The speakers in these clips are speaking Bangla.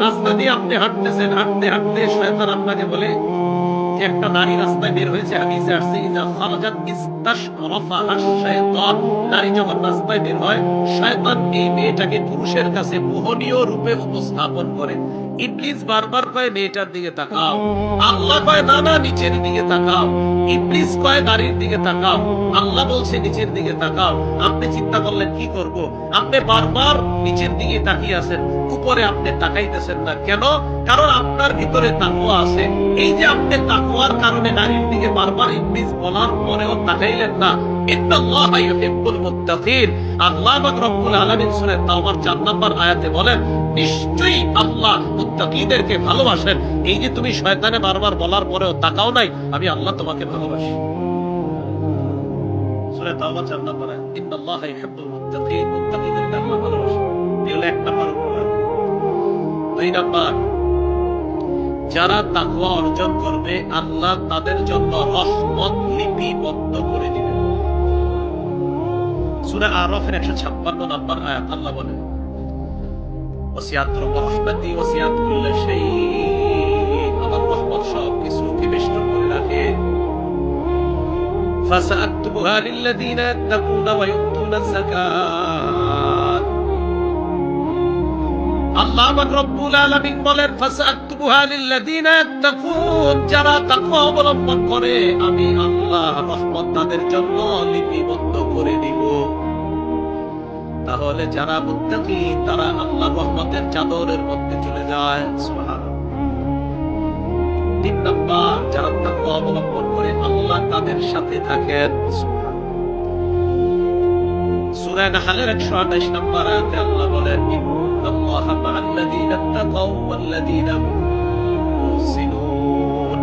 রাস্তা দিয়ে আপনি হাঁটতেছেন হাঁটতে হাঁটতে শয়তান আপনাকে বলে একটা নারী রাস্তায় বের হয়েছে হাদিসে আসছে ইজা খারাজাত ইস্তাশরাফা আশ-শায়তান নারী যখন রাস্তায় বের হয়, শয়তান এই মেয়েটাকে পুরুষের কাছে মোহনীয় রূপে উপস্থাপন করে। ইবলিস বারবার কয়, মেয়েটার দিকে তাকাও। আল্লাহ কয়, না না, নিচের দিকে তাকাও। ইবলিস কয়, নারীর দিকে তাকাও। আল্লাহ বলছে, নিচের দিকে তাকাও। আপনি চিন্তা করলেন, কি করব? আপনি বারবার নিচের দিকে তাকিয়ে আছেন, উপরে আপনি তাকাইতেছেন না। কেন? কারণ আপনার ভিতরে তাকওয়া আছে। এই যে আপনি তাকওয়ার কারণে নারীর দিকে বারবার ইবলিস বলার পরেও তাকাইলেন না। ইন্নাল্লাহা ইউহিব্বুল মুত্তাকিন। আল্লাহ পাক রব্বুল আলামিন সূরা তাওবার 4 নম্বর আয়াতে বলেন, নিশ্চয়ই আল্লাহ মুত্তাকিদেরকে ভালোবাসেন। এই যে তুমি শয়তানে বারবার বলার পরেও তাকাও নাই, আমি আল্লাহ তোমাকে ভালোবাসি। সূরা তাওবা 4 নম্বর আয়াত, ইন্নাল্লাহা ইউহিব্বুল মুত্তাকিন। মুত্তাকিদেরকে আল্লাহ ভালোবাসেন এই হলো এক নম্বর দুই নম্বর যারা তাকওয়া অর্জন করবে আল্লাহ তাদের জন্য রহমত লিপিবদ্ধ করে দিবেন সূরা আরাফের 156 নম্বর আয়াত আল্লাহ বলেন ওসিয়াত রহমতি ওসিয়াত কুল্ল শাই আমার রহমত সব কিছু বিবেচনা করে রাখে فسأكتبها للذين يتقون ويؤتون الزكاة যারা অবলম্বন করে, আমি আল্লাহ তাদের জন্য লিপিবদ্ধ করে তাহলে যারা মুত্তাকি, তারা আল্লাহ রহমতের চাদরের মধ্যে চলে যায়। তিন নাম্বার, যারা তাকওয়া অবলম্বন করে আল্লাহ তাদের সাথে থাকেন। সূরা নাহলের 128 নম্বর আয়াতে আল্লাহ বলেন ইন্নাল্লাহা মা'আল্লাযীনা তাকাউ মুহসিনুন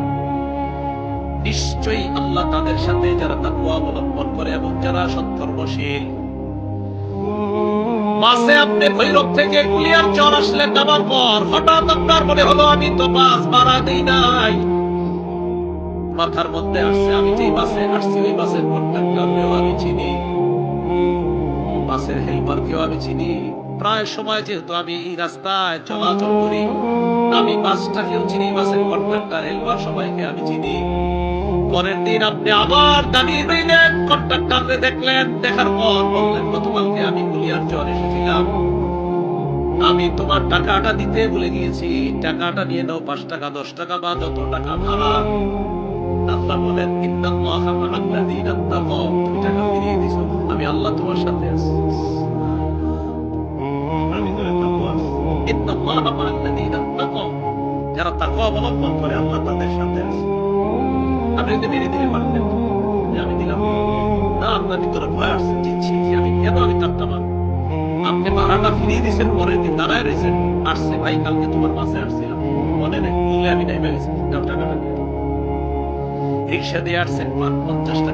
নিশ্চয়ই আল্লাহ তাদের সাথে যারা তাকওয়া অবলম্বন করে এবং যারা সৎকর্মশীল। বাসে আপনি ভৈরব থেকে কুলিয়ার চর আসলেন নামার পর হঠাৎ আপনার মনে হলো, আমি তো বাস ভাড়া দিই নাই। মাথার মধ্যে আসছে, আমি যেই বাসে আসছি, ওই বাসের কন্ট্রাক্টরকেও আমি চিনি। বাসের হেল্পারকেও আমি চিনি। প্রায় সময় যেহেতু আমি এই রাস্তায় চলাচল করি, আমি বাসটাকেও চিনি, বাসের কন্ট্রাক্টর হেল্পার সবাইকে আমি চিনি। পরের দিন আপনি আবার দাঁড়িয়ে রইলেন কন্ট্রাক্টরকে দেখলেন, দেখার পর বললেন, গতকালকে আমি কুলিয়ার চর এসেছিলাম। আমি তোমার টাকাটা দিতে ভুলে গিয়েছি। টাকাটা নিয়ে নাও, পাঁচ টাকা, দশ টাকা বা যত টাকা ভাড়া। আল্লাহ বলেন যারা তাকওয়া অবলম্বন করে আল্লাহ তাদের সাথে আছে। আপনি যদি মেরে দিলে পারতেন। যে আমি দিলাম। না আপনার ভিতরে ভয় আসছে জি, আমি কেন আমি টাকা মারবো? আপনি ভাড়াটা ফিরিয়ে দিয়েছেন পরের দিন দাঁড়ায় রয়েছেন। আসছে ভাই কালকে তোমার বাসে আসছিলাম। মনে নেই আমি নাই গেছি। দাও। রিক্সা দিয়ে আসছেন পঞ্চাশ টাকা